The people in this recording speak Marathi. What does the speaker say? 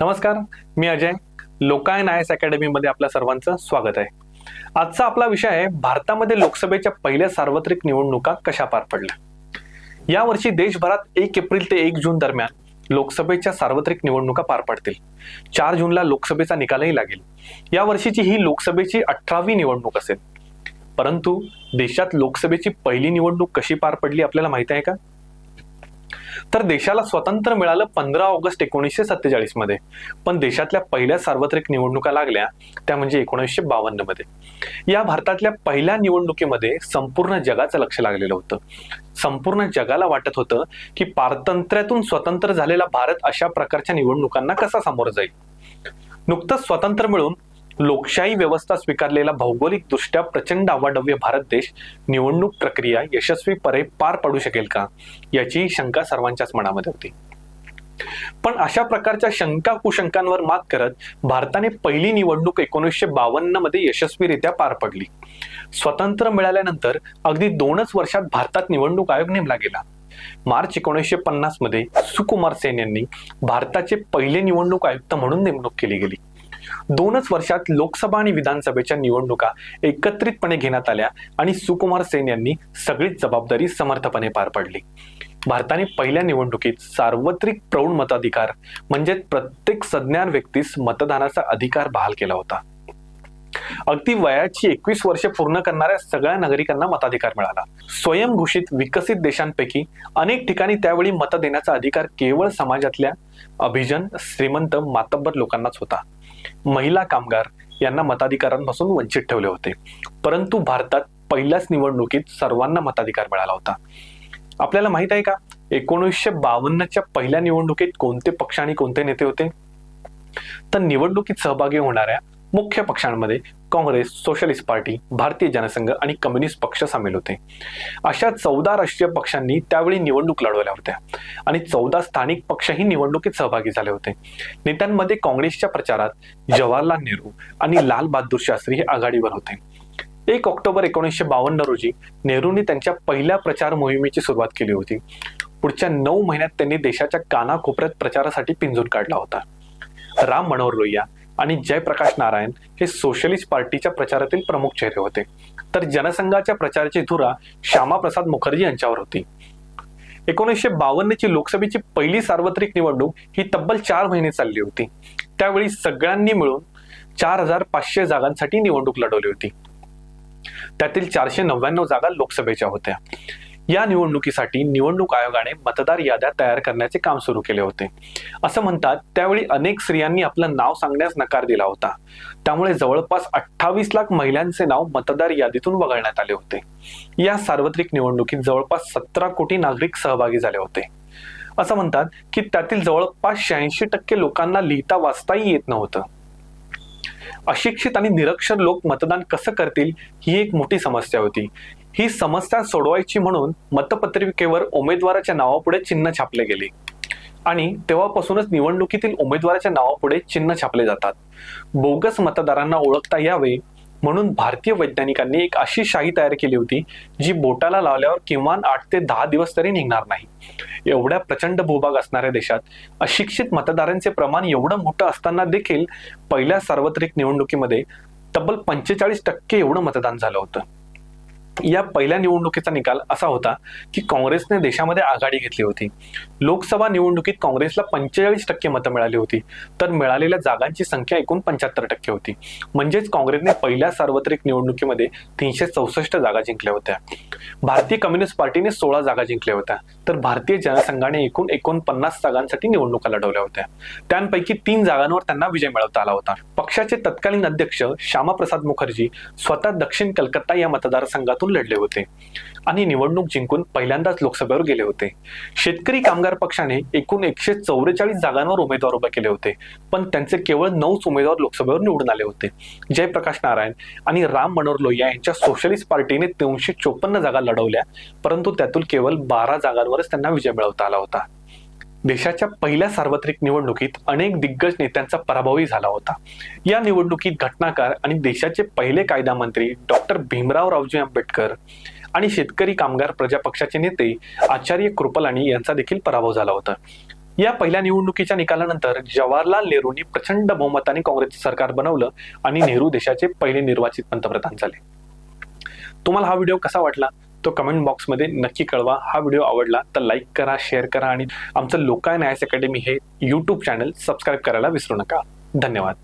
नमस्कार मी अजय. लोकायन आय एस अकॅडमीमध्ये आपल्या सर्वांचं स्वागत आहे. आजचा आपला विषय आहे भारतामध्ये लोकसभेच्या पहिल्या सार्वत्रिक निवडणुका कशा पार पडल्या? यावर्षी देशभरात एक एप्रिल ते एक जून दरम्यान लोकसभेच्या सार्वत्रिक निवडणुका पार पडतील. चार जूनला लोकसभेचा निकालही लागेल. या वर्षीची ही लोकसभेची अठरावी निवडणूक असेल. परंतु देशात लोकसभेची पहिली निवडणूक कशी पार पडली आपल्याला माहिती आहे का? तर देशाला स्वतंत्र मिळालं पंधरा ऑगस्ट एकोणीसशे सत्तेचाळीसमध्ये. पण देशातल्या पहिल्या सार्वत्रिक निवडणुका लागल्या त्या म्हणजे एकोणीसशे बावन्नमध्ये. या भारतातल्या पहिल्या निवडणुकीमध्ये संपूर्ण जगाचं लक्ष लागलेलं होतं. संपूर्ण जगाला वाटत होतं की पारतंत्र्यातून स्वतंत्र झालेला भारत अशा प्रकारच्या निवडणुकांना कसा सामोरं जाईल? नुकतंच स्वतंत्र मिळून लोकशाही व्यवस्था स्वीकारलेला भौगोलिक दृष्ट्या प्रचंड अवाढव्य भारत देश निवडणूक प्रक्रिया यशस्वीपणे पार पडू शकेल का? याची शंका सर्वांच्याच मनामध्ये होती. पण अशा प्रकारच्या शंका कुशंकांवर मात करत भारताने पहिली निवडणूक एकोणीसशे बावन्नमध्ये यशस्वीरित्या पार पडली. स्वतंत्र मिळाल्यानंतर अगदी दोनच वर्षात भारतात निवडणूक आयोग नेमला गेला. मार्च एकोणीसशे पन्नासमध्ये सुकुमार सेन यांनी भारताचे पहिले निवडणूक आयुक्त म्हणून नेमणूक केली गेली. दोनच वर्षात लोकसभा आणि विधानसभेच्या निवडणुका एकत्रितपणे घेण्यात आल्या आणि सुकुमार सेन यांनी सगळीच जबाबदारी समर्थपणे पार पाडली. भारताने पहिल्या निवडणुकीत सार्वत्रिक प्रौढ मताधिकार म्हणजे प्रत्येक सज्ञान व्यक्तीस मतदानाचा अधिकार बहाल केला होता. अगदी वयाची एकवीस वर्षे पूर्ण करणाऱ्या सगळ्या नागरिकांना मताधिकार मिळाला. स्वयंघोषित विकसित देशांपैकी अनेक ठिकाणी त्यावेळी मत देण्याचा अधिकार केवळ समाजातल्या अभिजन श्रीमंत मातब्बर लोकांनाच होता. महिला कामगार यांना मताधिकारांपासून वंचित ठेवले होते. परंतु भारतात पहिल्याच निवडणुकीत सर्वांना मताधिकार मिळाला होता. आपल्याला माहीत आहे का? एकोणीसशे बावन्नच्या पहिल्या निवडणुकीत कोणते पक्ष आणि कोणते नेते होते? तर निवडणुकीत सहभागी होणाऱ्या मुख्य पक्षांमध्ये काँग्रेस सोशलिस्ट पार्टी भारतीय जनसंघ आणि कम्युनिस्ट पक्ष सामील होते. अशा चौदा राष्ट्रीय पक्षांनी त्यावेळी निवडणूक लढवल्या होत्या. आणि चौदा स्थानिक पक्षही निवडणुकीत सहभागी झाले होते. नेत्यांमध्ये काँग्रेसच्या प्रचारात जवाहरलाल नेहरू आणि लाल बहादूर शास्त्री हे आघाडीवर होते. एक ऑक्टोबर एकोणीसशे बावन्न रोजी नेहरूंनी त्यांच्या पहिल्या प्रचार मोहिमेची सुरुवात केली होती. पुढच्या नऊ महिन्यात त्यांनी देशाच्या कानाकोपऱ्यात प्रचारासाठी पिंजून काढला होता. राम मनोहर लोहिया आणि जयप्रकाश नारायण हे सोशलिस्ट पार्टीच्या प्रचारातील प्रमुख चेहरे होते. तर जनसंघाच्या प्रचाराची धुरा श्यामाप्रसाद मुखर्जी यांच्यावर होती. एकोणीसशे बावन्नची लोकसभेची पहिली सार्वत्रिक निवडणूक ही तब्बल चार महिने चालली होती. त्यावेळी सगळ्यांनी मिळून चार हजार पाचशे जागांसाठी निवडणूक लढवली होती. त्यातील चारशे नव्याण्णव जागा लोकसभेच्या होत्या. या निवडणुकीसाठी निवडणूक आयोगाने मतदार याद्या तयार करण्याचे काम सुरू केले होते. असं म्हणतात त्यावेळी अनेक स्त्रियांनी आपलं नाव सांगण्यास नकार दिला होता. त्यामुळे जवळपास अठ्ठावीस लाख महिलांचे नाव मतदार यादीतून वगळण्यात आले होते. या सार्वत्रिक निवडणुकीत जवळपास सतरा कोटी नागरिक सहभागी झाले होते. असं म्हणतात की त्यातील जवळपास शहाऐंशी टक्के लोकांना लिहिता वाचताही येत नव्हतं. अशिक्षित आणि निरक्षर लोक मतदान कसं करतील ही एक मोठी समस्या होती. ही समस्या सोडवायची म्हणून मतपत्रिकेवर उमेदवाराच्या नावापुढे चिन्ह छापले गेले. आणि तेव्हापासूनच निवडणुकीतील उमेदवाराच्या नावापुढे चिन्ह छापले जातात. बोगस मतदारांना ओळखता यावे म्हणून भारतीय वैज्ञानिकांनी एक अशी शाही तयार केली होती जी बोटाला लावल्यावर किमान आठ ते दहा दिवस तरी निघणार नाही. एवढ्या प्रचंड भूभाग असणाऱ्या देशात अशिक्षित मतदारांचे प्रमाण एवढं मोठं असताना देखील पहिल्या सार्वत्रिक निवडणुकीमध्ये तब्बल पंचेचाळीस टक्के एवढं मतदान झालं होतं. या पहिल्या निवडणुकीचा निकाल असा होता की काँग्रेसने देशामध्ये आघाडी घेतली होती. लोकसभा निवडणुकीत काँग्रेसला पंचेचाळीस टक्के मतं मिळाली होती. तर मिळालेल्या जागांची संख्या एकूण पंच्याहत्तर टक्के होती. म्हणजेच काँग्रेसने पहिल्या सार्वत्रिक निवडणुकीमध्ये तीनशे चौसष्ट जागा जिंकल्या होत्या. भारतीय कम्युनिस्ट पार्टीने सोळा जागा जिंकल्या होत्या. तर भारतीय जनसंघाने एकूण एकोणपन्नास जागांसाठी निवडणुका लढवल्या होत्या. त्यांपैकी तीन जागांवर त्यांना विजय मिळवता आला होता. पक्षाचे तत्कालीन अध्यक्ष श्यामाप्रसाद मुखर्जी स्वतः दक्षिण कलकत्ता या मतदारसंघातून लढले होते. आणि निवडणूक जिंकून पहिल्यांदाच लोकसभेवर गेले होते. शेतकरी कामगार पक्षाने एकूण एकशे चौवेचाळीस जागांवर उमेदवार उभे केले होते. पण त्यांचे केवळ नऊच उमेदवार लोकसभेवर निवडून आले होते. जयप्रकाश नारायण आणि राम मनोहर लोहिया यांच्या सोशलिस्ट पार्टीने तीनशे चोपन्न जागा लढवल्या परंतु त्यातून केवळ बारा जागांवरच त्यांना विजय मिळवता आला होता. देशाच्या पहिल्या सार्वत्रिक निवडणुकीत अनेक दिग्गज नेत्यांचा पराभवही झाला होता. या निवडणुकीत घटनाकार आणि देशाचे पहिले कायदा मंत्री डॉक्टर भीमराव रावजी आंबेडकर आणि शेतकरी कामगार प्रजा पक्षाचे नेते आचार्य कृपलानी यांचा देखील पराभव झाला होता. या पहिल्या निवडणुकीच्या निकालानंतर जवाहरलाल नेहरूंनी प्रचंड बहुमताने काँग्रेसचं सरकार बनवलं आणि नेहरू देशाचे पहिले निर्वाचित पंतप्रधान झाले. तुम्हाला हा व्हिडिओ कसा वाटला? तो कमेंट बॉक्समध्ये नक्की कळवा. हा व्हिडिओ आवडला तर लाईक करा शेअर करा आणि आमचं लोकाय न्यायस अकॅडमी हे यूट्यूब चॅनल सबस्क्राईब करायला विसरू नका. धन्यवाद.